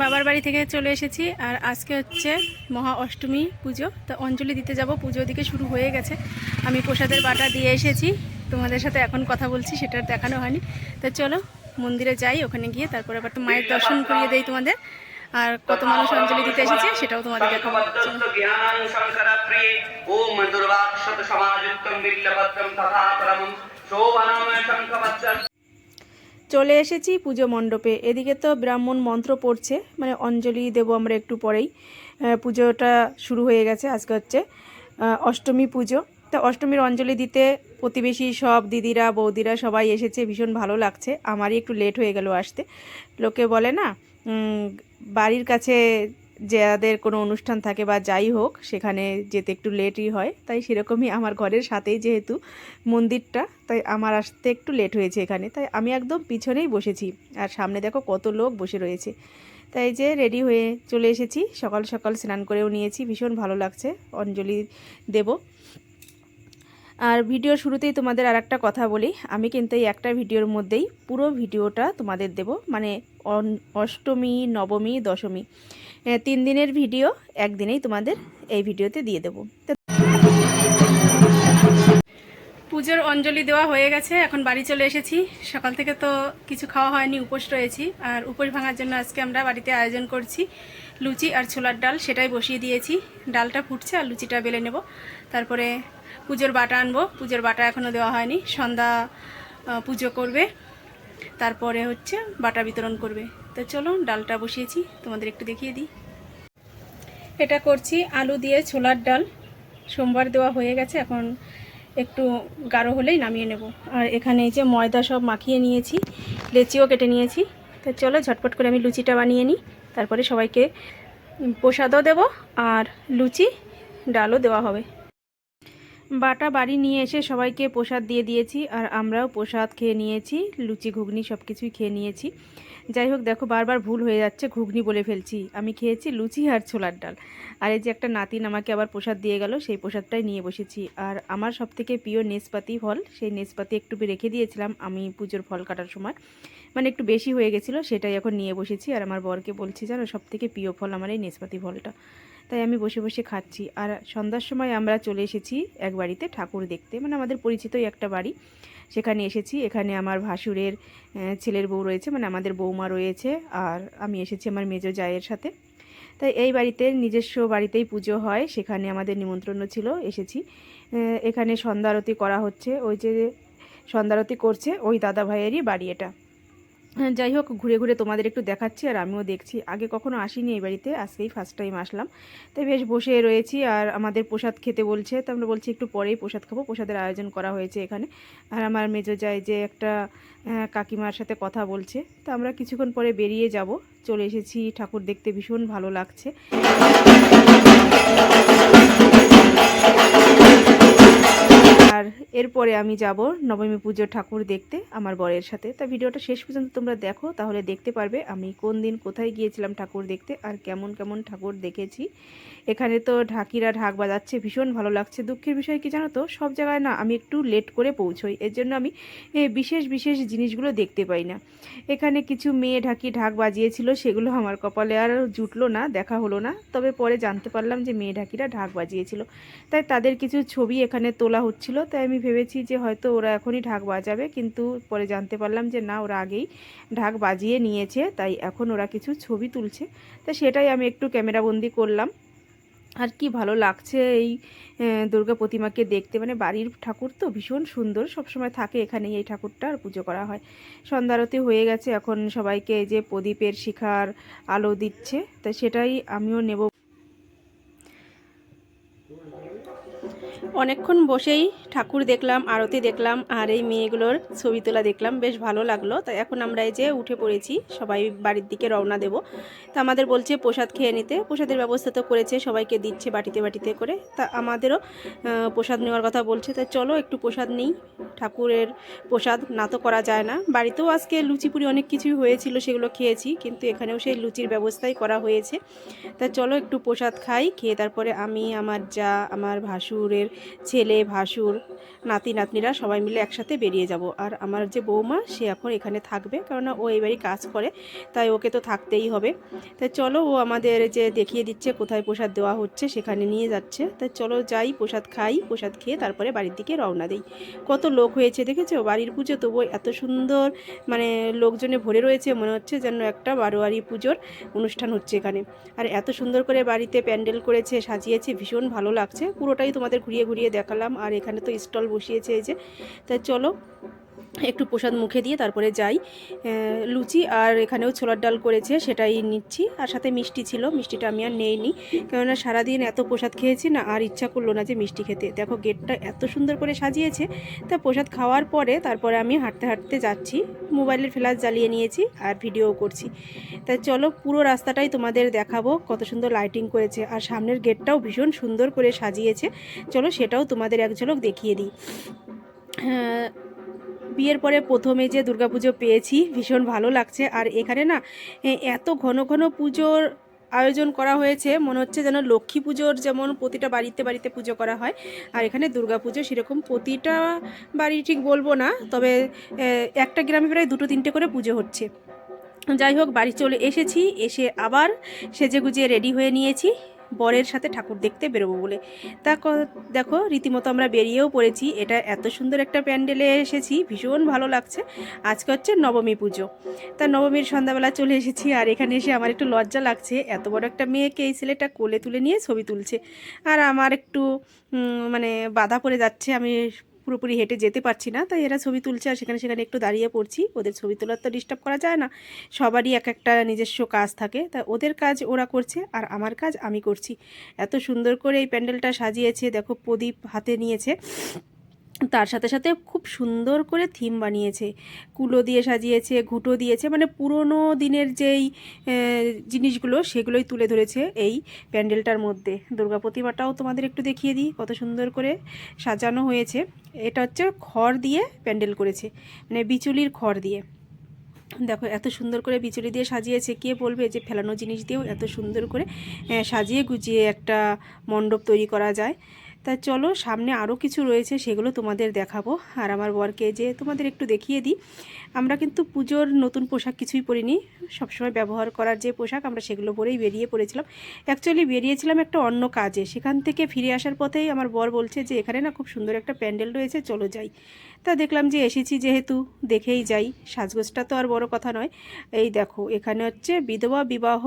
বাবার বাড়ি থেকে চলে এসেছি আর আজকে হচ্ছে মহা অষ্টমী পুজো। তো অঞ্জলি দিতে যাব পুজো দিকে শুরু হয়ে গেছে। আমি প্রসাদের বাটা দিয়ে এসেছি তোমাদের সাথে এখন কথা বলছি সেটা আর দেখানো হয়নি। তো চলো মন্দিরে যাই ওখানে গিয়ে তারপরে আবার তো মায়ের দর্শন করিয়ে দেই তোমাদের। আর কত মানুষ অঞ্জলি দিতে এসেছে সেটাও তোমাদের দেখাবো। চলে এসেছি পুজো মণ্ডপে। এদিকে তো ব্রাহ্মণ মন্ত্র পড়ছে মানে অঞ্জলি দেব আমরা একটু পরেই। পুজোটা শুরু হয়ে গেছে, আজকে হচ্ছে অষ্টমী পুজো। তো অষ্টমীর অঞ্জলি দিতে প্রতিবেশী সব দিদিরা, বৌদিরা সবাই এসেছে, ভীষণ ভালো লাগছে। আমারই একটু লেট হয়ে গেল আসতে। লোকে বলে না বাড়ির কাছে যাদের কোনো অনুষ্ঠান থাকে বা যাই হোক, সেখানে যেতে একটু লেটই হয়। তাই সেরকমই আমার ঘরের সাথেই যেহেতু মন্দিরটা, তাই আমার আসতে একটু লেট হয়েছে এখানে। তাই আমি একদম পিছনেই বসেছি। আর সামনে দেখো কত লোক বসে রয়েছে। তাই যে রেডি হয়ে চলে এসেছি। সকাল সকাল স্নান করেও নিয়েছি। ভীষণ ভালো লাগছে। অঞ্জলি দেব। আর ভিডিও শুরুতেই তোমাদের আর একটা কথা বলি। আমি কিন্তু এই একটা ভিডিওর মধ্যেই পুরো ভিডিওটা তোমাদের দেব। মানে অষ্টমী, নবমী, দশমী। তিন দিনের ভিডিও, একদিনেই তোমাদের এই ভিডিওতে দিয়ে দেবো। পুজোর অঞ্জলি দেওয়া হয়ে গেছে, এখন বাড়ি চলে এসেছি। সকাল থেকে তো কিছু খাওয়া হয়নি, উপোস রয়েছি। আর উপোস ভাঙার জন্য আজকে আমরা বাড়িতে আয়োজন করছি লুচি আর ছোলার ডাল, সেটাই বসিয়ে দিয়েছি। ডালটা ফুটছে আর লুচিটা বেলে নেব। তারপরে পুজোর বাটা আনব। পুজোর বাটা এখনও দেওয়া হয়নি। সন্ধ্যা পুজো করবে। তারপরে হচ্ছে বাটা বিতরণ করবে। তো চলো, ডালটা বসিয়েছি, তোমাদের একটু দেখিয়ে দিই। এটা করছি আলু দিয়ে ছোলার ডাল। সোমবার দেওয়া হয়ে গেছে, এখন একটু গাঢ় হলেই নামিয়ে নেব। আর এখানে এই যে ময়দা সব মাখিয়ে নিয়েছি, লেচিও কেটে নিয়েছি। তো চলো, ঝটপট করে আমি লুচিটা বানিয়ে নিই। তারপরে সবাইকে প্রসাদও দেব, আর লুচি, ডালও দেওয়া হবে। বাটা বাড়ি নিয়ে এসে সবাইকে প্রসাদ দিয়ে দিয়েছি, আর আমরাও প্রসাদ খেয়ে নিয়েছি, লুচি, ঘুগনি সব কিছুই খেয়ে নিয়েছি। যাই হোক, দেখো, বারবার ভুল হয়ে যাচ্ছে, ঘুগনি বলে ফেলছি। আমি খেয়েছি লুচি আর ছোলার ডাল। আর এই যে একটা নাতিন আমাকে আবার প্রসাদ দিয়ে গেল, সেই প্রসাদটাই নিয়ে বসেছি। আর আমার সবথেকে প্রিয় নেসপাতি ফল, সেই নেসপাতি একটু রেখে দিয়েছিলাম আমি পুজোর ফল কাটার সময়। মানে একটু বেশি হয়ে গেছিল, সেটাই এখন নিয়ে বসেছি। আর আমার বরকে বলছি, জানো, সবথেকে প্রিয় ফল আমার এই নেসপাতি ফলটা। তাই আমি বসে বসে খাচ্ছি। আর সন্ধ্যার সময় আমরা চলে এসেছি এক বাড়িতে ঠাকুর দেখতে। মানে আমাদের পরিচিতই একটা বাড়ি। সেখানে এসেছি। এখানে আমার ভাসুরের ছেলের বউ রয়েছে মানে আমাদের বৌমা রয়েছে আর আমি এসেছি আমার মেজো জায়ের সাথে। তাই এই বাড়িতে নিজস্ব বাড়িতেই পুজো হয়, সেখানে আমাদের নিমন্ত্রণ ছিল, এসেছি। এখানে সন্ধ্যারতি করা হচ্ছে, ওই যে সন্ধ্যারতি করছে ওই দাদা ভাইয়েরই বাড়ি এটা। যাই হোক, ঘুরে ঘুরে তোমাদের একটু দেখাচ্ছি আর আমিও দেখছি। আগে কখনো আসিনি এই বাড়িতে, আজকেই ফার্স্ট টাইম আসলাম। তাই বেশ বসে রয়েছি আর আমাদের প্রসাদ খেতে বলছে, তো আমরা বলছি একটু পরেই প্রসাদ খাব। প্রসাদের আয়োজন করা হয়েছে এখানে। আর আমার মেজো যায় যে একটা কাকিমার সাথে কথা বলছে। তো আমরা কিছুক্ষণ পরে বেরিয়ে যাব। চলে এসেছি, ঠাকুর দেখতে ভীষণ ভালো লাগছে। আর এরপরে আমি যাব নবমী পুজোর ঠাকুর দেখতে আমার বরের সাথে। তা ভিডিওটা শেষ পর্যন্ত তোমরা দেখো, তাহলে দেখতে পারবে আমি কোন দিন কোথায় গিয়েছিলাম ঠাকুর দেখতে আর কেমন কেমন ঠাকুর দেখেছি। এখানে তো ঢাকিরা ঢাক বাজাচ্ছে, ভীষণ ভালো লাগছে। দুঃখের বিষয় কি জানো তো? সব জায়গায় না আমি একটু লেট করে পৌঁছোই, এর জন্য আমি বিশেষ বিশেষ জিনিসগুলো দেখতে পাই না। এখানে কিছু মেয়ে ঢাকি ঢাক বাজিয়েছিল, সেগুলো আমার কপালে আর জুটলো না, দেখা হলো না। তবে পরে জানতে পারলাম যে মেয়ে ঢাকিরা ঢাক বাজিয়েছিল। তাই তাদের কিছু ছবি এখানে তোলা হচ্ছিল তাই আমি ভেবেছি যে হয়তো ওরা এখনই ঢাক বাজাবে, কিন্তু পরে জানতে পারলাম যে না, ওরা আগেই ঢাক বাজিয়ে নিয়েছে, তাই এখন ওরা কিছু ছবি তুলছে। তা সেটাই আমি একটু ক্যামেরাবন্দি করলাম। আর কি ভালো লাগছে এই দুর্গা প্রতিমাকে দেখতে। মানে বাড়ির ঠাকুর তো ভীষণ সুন্দর, সবসময় থাকে এখানে এই ঠাকুরটা, আর পুজো করা হয়। সন্ধ্যা আরতি হয়ে গেছে, এখন সবাইকে যে প্রদীপের শিখার আলো দিচ্ছে, তা সেটাই আমিও নেব। অনেকক্ষণ বসেই ঠাকুর দেখলাম, আরতি দেখলাম আর এই মেয়েগুলোর ছবি তোলা দেখলাম। বেশ ভালো লাগল। তাই এখন আমরা এই যে উঠে পড়েছি, সবাই বাড়ির দিকে রওনা দেব। তা আমাদের বলছে প্রসাদ খেয়ে নিতে। প্রসাদের ব্যবস্থা তো করেছে, সবাইকে দিচ্ছে বাটিতে বাটিতে করে। তা আমাদেরও প্রসাদ নেওয়ার কথা বলছে। তা চলো একটু প্রসাদ নিই। ঠাকুরের প্রসাদ, না তো করা যায় না। বাড়িতেও আজকে লুচি পুরি অনেক কিছুই হয়েছিল, সেগুলো খেয়েছি। কিন্তু এখানেও সেই লুচির ব্যবস্থাই করা হয়েছে। তা চলো একটু প্রসাদ খাই, খেয়ে তারপরে আমি, আমার যা, আমার ভাসুরের ছেলে ভাসুর নাতি নাতনিরা সবাই মিলে একসাথে বেরিয়ে যাব। আর আমার যে বৌমা, সে এখন এখানে থাকবে, কেননা ও এবারই কাজ করে, তাই ওকে তো থাকতেই হবে। তাই চলো, ও আমাদের যে দেখিয়ে দিচ্ছে কোথায় প্রসাদ দেওয়া হচ্ছে, সেখানে নিয়ে যাচ্ছে। তাই চলো যাই, প্রসাদ খাই, প্রসাদ খেয়ে তারপরে বাড়ির দিকে রওনা দিই। কত লোক হয়েছে দেখেছ? বাড়ির পুজো তবু এত সুন্দর মানে লোকজনে ভরে রয়েছে, মনে হচ্ছে যেন একটা বারোয়ারি পুজোর অনুষ্ঠান হচ্ছে এখানে। আর এত সুন্দর করে বাড়িতে প্যান্ডেল করেছে, সাজিয়েছে, ভীষণ ভালো লাগছে। পুরোটাই তোমাদের ঘুরিয়ে ঘুরিয়ে দেখালাম। আর এখানে তো স্টল বসিয়েছে এই যে। তাই চলো একটু প্রসাদ মুখে দিয়ে তারপরে যাই। লুচি আর এখানেও ছোলার ডাল করেছে, সেটাই নিচ্ছি। আর সাথে মিষ্টি ছিল, মিষ্টিটা আমি আর নেইনি। কেননা সারাদিন এত প্রসাদ খেয়েছি না, আর ইচ্ছা করল না যে মিষ্টি খেতে। দেখো গেটটা এত সুন্দর করে সাজিয়েছে, তা প্রসাদ খাওয়ার পরে তারপরে আমি হাঁটতে হাঁটতে যাচ্ছি। মোবাইলের ফ্ল্যাশ জ্বালিয়ে নিয়েছি আর ভিডিও করছি। তাই চলো পুরো রাস্তাটাই তোমাদের দেখাবো, কত সুন্দর লাইটিং করেছে। আর সামনের গেটটাও ভীষণ সুন্দর করে সাজিয়েছে। চলো সেটাও তোমাদের এক ঝলক দেখিয়ে দিই। বিয়ের পরে প্রথমে যে দুর্গাপুজো পেয়েছি, ভীষণ ভালো লাগছে। আর এখানে না এত ঘন ঘন পুজোর আয়োজন করা হয়েছে, মনে হচ্ছে যেন লক্ষ্মী পুজোর যেমন প্রতিটা বাড়িতে বাড়িতে পুজো করা হয়, আর এখানে দুর্গাপুজো সেরকম প্রতিটা বাড়ি ঠিক বলব না, তবে একটা গ্রামে প্রায় দুটো তিনটে করে পুজো হচ্ছে। যাই হোক, বাড়ি চলে এসেছি, এসে আবার সেজে গুজিয়ে রেডি হয়ে নিয়েছি। বরের সাথে ঠাকুর দেখতে বেরোবো বলে। তা দেখো, রীতিমতো আমরা বেরিয়েও পড়েছি। এটা এত সুন্দর একটা প্যান্ডেলে এসেছি, ভীষণ ভালো লাগছে। আজকে হচ্ছে নবমী পুজো। তা নবমীর সন্ধ্যাবেলা চলে এসেছি আর এখানে এসে আমার একটু লজ্জা লাগছে। এত বড় একটা মেয়েকে এই ছেলেটা কোলে তুলে নিয়ে ছবি তুলছে। আর আমার একটু মানে বাধা পড়ে যাচ্ছে। আমি পুরোপুরি হেঁটে যেতে পারছি না, তাই এরা ছবি তুলছে আর সেখানে সেখানে একটু দাঁড়িয়ে পড়ছি। ওদের ছবি তোলার তো ডিস্টার্ব করা যায় না, সবারই এক একটা নিজস্ব কাজ থাকে। তা ওদের কাজ ওরা করছে আর আমার কাজ আমি করছি। এত সুন্দর করে এই প্যান্ডেলটা সাজিয়েছে, দেখো প্রদীপ হাতে নিয়েছে। তার সাথে সাথে খুব সুন্দর করে থিম বানিয়েছে। কুলো দিয়ে সাজিয়েছে, ঘুঁটো দিয়েছে মানে পুরনো দিনের যেই জিনিসগুলো সেগুলোই তুলে ধরেছে এই প্যান্ডেলটার মধ্যে। দুর্গা প্রতিমাটাও তোমাদের একটু দেখিয়ে দিই, কত সুন্দর করে সাজানো হয়েছে। এটা হচ্ছে খড় দিয়ে প্যান্ডেল করেছে মানে বিচুলির খড় দিয়ে। দেখো এত সুন্দর করে বিচুলি দিয়ে সাজিয়েছে, কে বলবে যে ফেলানো জিনিস দিয়েও এত সুন্দর করে সাজিয়ে গুজিয়ে একটা মণ্ডপ তৈরি করা যায়। তা চলো, সামনে আরও কিছু রয়েছে, সেগুলো তোমাদের দেখাবো। আর আমার বরকে যে তোমাদের একটু দেখিয়ে দিই, আমরা কিন্তু পুজোর নতুন পোশাক কিছুই পরিনি। সবসময় ব্যবহার করার যে পোশাক, আমরা সেগুলো পরেই বেরিয়ে পড়েছিলাম। অ্যাকচুয়ালি বেরিয়েছিলাম একটা অন্য কাজে। সেখান থেকে ফিরে আসার পথেই আমার বর বলছে যে, এখানে না খুব সুন্দর একটা প্যান্ডেল রয়েছে, চলো যাই। তা দেখলাম যে এসেছি যেহেতু, দেখেই যাই। সাজগোজটা তো আর বড় কথা নয়। এই দেখো, এখানে হচ্ছে বিধবা বিবাহ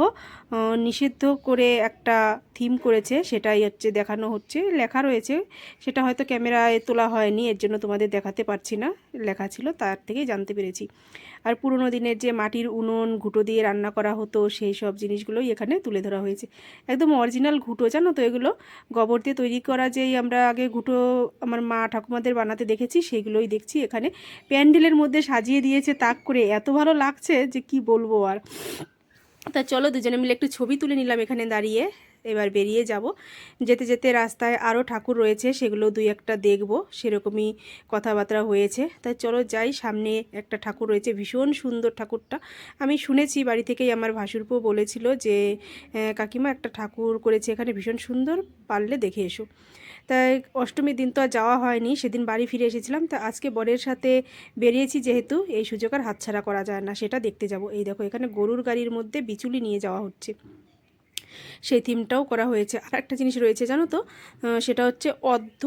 নিষিদ্ধ করে একটা থিম করেছে। সেটাই হচ্ছে দেখানো হচ্ছে, লেখা রয়েছে। সেটা হয়তো ক্যামেরায় তোলা হয়নি, এর জন্য তোমাদের দেখাতে পারছি না। লেখা ছিল, তার থেকেই জানতে পেরেছি। আর পুরোনো দিনের যে মাটির উনুন, ঘুঁটো দিয়ে রান্না করা হতো, সেই সব জিনিসগুলোই এখানে তুলে ধরা হয়েছে। একদম অরিজিনাল ঘুঁটো, জানো তো এগুলো? গোবর দিয়ে তৈরি করা যেই আমরা আগে ঘুঁটো আমার মা ঠাকুমাদের বানাতে দেখেছি সেগুলোই দেখছি এখানে। প্যান্ডেলের মধ্যে সাজিয়ে দিয়েছে তাক করে। এত ভালো লাগছে যে কি বলব আর। তা চলো দুজনে মিলে একটু ছবি তুলে নিলাম এখানে দাঁড়িয়ে। এবার বেরিয়ে যাব। যেতে যেতে রাস্তায় আরও ঠাকুর রয়েছে, সেগুলো দুই একটা দেখব। সেরকমই কথাবার্তা হয়েছে। তাই চলো যাই, সামনে একটা ঠাকুর রয়েছে, ভীষণ সুন্দর ঠাকুরটা। আমি শুনেছি, বাড়ি থেকেই আমার ভাসুরপো বলেছিল যে কাকিমা একটা ঠাকুর করেছে এখানে, ভীষণ সুন্দর, পারলে দেখে এসো। তাই অষ্টমীর দিন তো আর যাওয়া হয়নি, সেদিন বাড়ি ফিরে এসেছিলাম। তা আজকে বরের সাথে বেরিয়েছি যেহেতু, এই সুযোগ আর হাতছাড়া করা যায় না, সেটা দেখতে যাব। এই দেখো, এখানে গরুর গাড়ির মধ্যে বিচুলি নিয়ে যাওয়া হচ্ছে। সেই থিমটাও করা হয়েছে। আর একটা জিনিস রয়েছে, জানো তো? সেটা হচ্ছে অর্ধ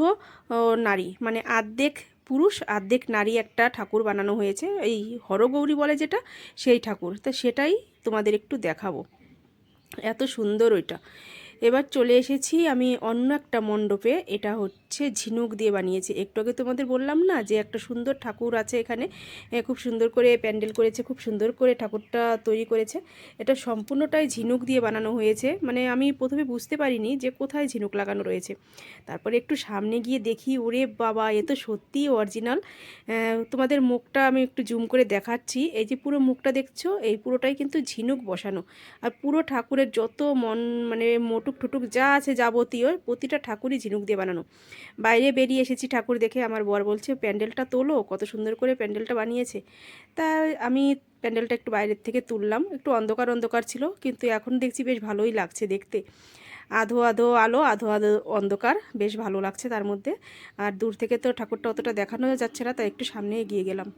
নারী। মানে আর্ধেক পুরুষ, আর্ধেক নারী একটা ঠাকুর বানানো হয়েছে। এই হরগৌরী বলে যেটা, সেই ঠাকুর। তা সেটাই তোমাদের একটু দেখাবো। এত সুন্দর ওইটা। এবার চলে এসেছি আমি অন্য একটা মণ্ডপে। এটা হচ্ছে ঝিনুক দিয়ে বানিয়েছি। একটু আগে তোমাদের বললাম না যে একটা সুন্দর ঠাকুর আছে এখানে? খুব সুন্দর করে প্যান্ডেল করেছে, খুব সুন্দর করে ঠাকুরটা তৈরি করেছে। এটা সম্পূর্ণটাই ঝিনুক দিয়ে বানানো হয়েছে। মানে আমি প্রথমে বুঝতে পারিনি যে কোথায় ঝিনুক লাগানো রয়েছে। তারপরে একটু সামনে গিয়ে দেখি, ওরে বাবা, এ তো সত্যিই অরিজিনাল তোমাদের মুখটা আমি একটু জুম করে দেখাচ্ছি। এই যে পুরো মুখটা দেখছ, এই পুরোটাই কিন্তু ঝিনুক বসানো। আর পুরো ঠাকুরের যত মন মানে মোটুক ঠুটুক যা আছে যাবতীয় প্রতিটা ঠাকুরই ঝিনুক দিয়ে বানানো। বাইরে বেরিয়ে এসেছি ঠাকুর দেখে আমার বর বলছে, প্যান্ডেলটা তোলো, কত সুন্দর করে প্যান্ডেলটা বানিয়েছে। তা আমি প্যান্ডেলটা একটু বাইরের থেকে তুললাম, একটু অন্ধকার অন্ধকার ছিল, কিন্তু এখন দেখছি বেশ ভালোই লাগছে দেখতে। আধো আধো আলো, আধো আধো অন্ধকার, বেশ ভালো লাগছে তার মধ্যে। আর দূর থেকে তো ঠাকুরটা অতটা দেখানো যাচ্ছে না, তাই একটু সামনে এগিয়ে গেলাম।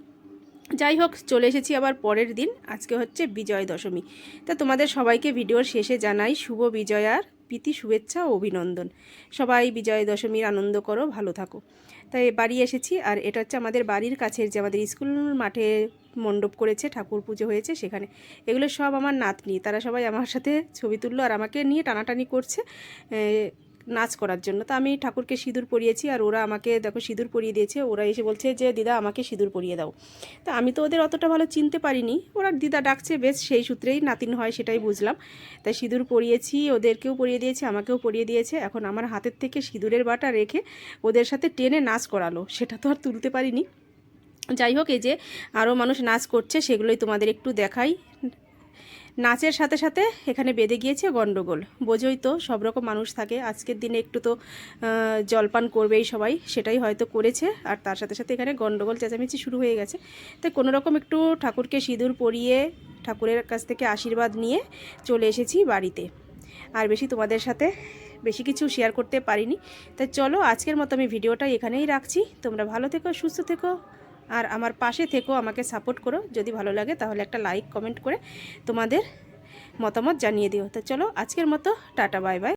যাই হোক, চলে এসেছি আবার পরের দিন, আজকে হচ্ছে বিজয় দশমী তা তোমাদের সবাইকে ভিডিওর শেষে জানাই, শুভ বিজয়ার প্রীতি, শুভেচ্ছা ও অভিনন্দন। সবাই বিজয় দশমীর আনন্দ করো, ভালো থাকো। তাই বাড়ি এসেছি, আর এটা হচ্ছে আমাদের বাড়ির কাছের যে আমাদের স্কুল মাঠে মণ্ডপ করেছে, ঠাকুর পুজো হয়েছে সেখানে। এগুলো সব আমার নাতনি, তারা সবাই আমার সাথে ছবি তুললো আর আমাকে নিয়ে টানাটানি করছে। নাচ করার জন্য। তো আমি ঠাকুরকে সিঁদুর পরিয়েছি আর ওরা আমাকে দেখো সিঁদুর পরিয়ে দিয়েছে। ওরা এসে বলছে যে, দিদা, আমাকে সিঁদুর পরিয়ে দাও। তা আমি তো ওদের অতটা ভালো চিনতে পারিনি। ওরা দিদা ডাকছে, বেশ, সেই সূত্রেই নাতিন হয়, সেটাই বুঝলাম। তাই সিঁদুর পরিয়েছি, ওদেরকেও পরিয়ে দিয়েছে, আমাকেও পরিয়ে দিয়েছে। এখন আমার হাতের থেকে সিঁদুরের বাটা রেখে ওদের সাথে টেনে নাচ করালো। সেটা তো আর তুলতে পারিনি। যাই হোক, এই যে আরও মানুষ নাচ করছে, সেগুলোই তোমাদের একটু দেখাই। নাচের সাথে সাথে এখানে বেঁধে গিয়েছে গণ্ডগোল বোঝই তো সব রকম মানুষ থাকে। আজকের দিনে একটু তো জলপান করবেই সবাই। সেটাই হয়তো করেছে। আর তার সাথে সাথে এখানে গণ্ডগোল চেঁচামেচি শুরু হয়ে গেছে। তাই কোনো রকম একটু ঠাকুরকে সিঁদুর পরিয়ে ঠাকুরের কাছ থেকে আশীর্বাদ নিয়ে চলে এসেছি বাড়িতে। আর বেশি তোমাদের সাথে বেশি কিছু শেয়ার করতে পারিনি। তাই চলো আজকের মতো আমি ভিডিওটা এখানেই রাখছি। তোমরা ভালো থেকো, সুস্থ থেকো। আর আমার পাশে থেকেও আমাকে সাপোর্ট করো। যদি ভালো লাগে তাহলে একটা লাইক কমেন্ট করে তোমাদের মতামত জানিয়ে দিও। তো চলো আজকের মতো, টাটা বাই বাই